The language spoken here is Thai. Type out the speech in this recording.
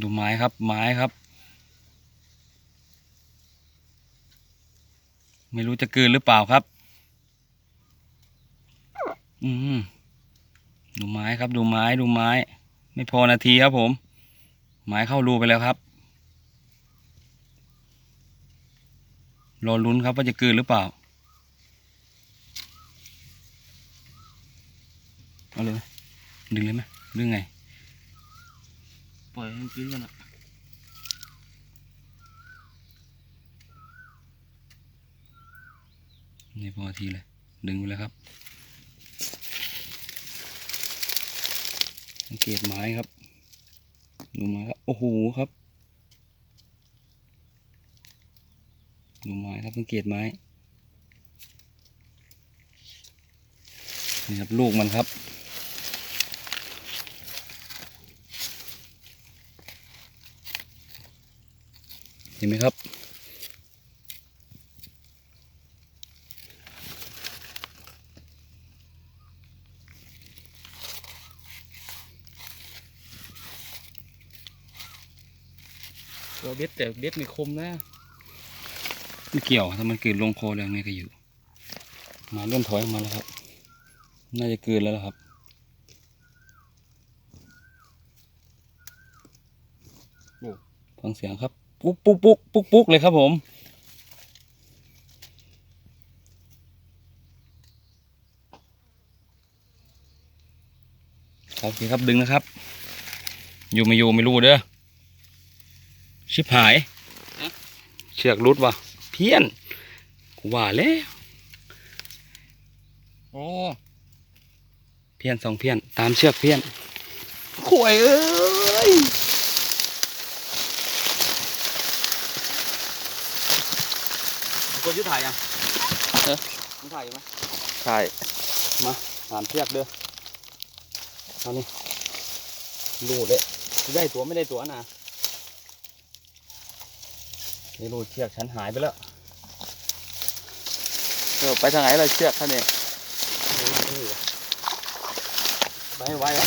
ดูไม้ครับไม้ครับ ไม่รู้จะกืนหรือเปล่าครับ อืมดูไม้ครับ ดูไม้ดูไม้ ไม่พอนาทีครับผม ไม้เข้ารูไปแล้วครับ รอลุ้นครับว่าจะกืนหรือเปล่าเอาเลยดึงเลยไหมหรือไง ปล่อยให้กินกันอะนี่พอทีเลย ดึงไปแล้วครับ สังเกตไม้ครับ ดูไม้ครับ โอ้โหครับ ดูไม้ครับ สังเกตไม้ นี่ครับลูกมันครับ ห็นไหมครับตัวเบ็ดแต่เบ็ดไม่คมนะไม่เกี่ยวถ้ามันกลืนลงคอแล้วไงก็อยู่ มาเริ่มถอยออกมาแล้วครับ น่าจะกลืนแล้วล่ะครับโอ้ฟังเสียงครับ ปุ๊กปุ๊กปุ๊กปุ๊กปุ๊กเลยครับผม โอเคครับดึงนะครับ อยู่ไม่อยู่ไม่รู้เด้อ ชิบหาย เชือกรุดว่ะ เพี้ยนกูว่าแล้วโอ้เพี้ยนสองเพี้ยน ตามเชือกเพี้ยนข่วยเอ้ย คนยืดถ่ายยังเออมึงถ่ายอยู่ไหมใช่มาตามเชือกเด้อเอานี่รูดเลยได้ตัวไม่ได้ตัวนะนี่รูดเชือกฉันหายไปแล้วเออไปทางไหนเลยเชือกท่านเนี่ยไปให้ไวอะ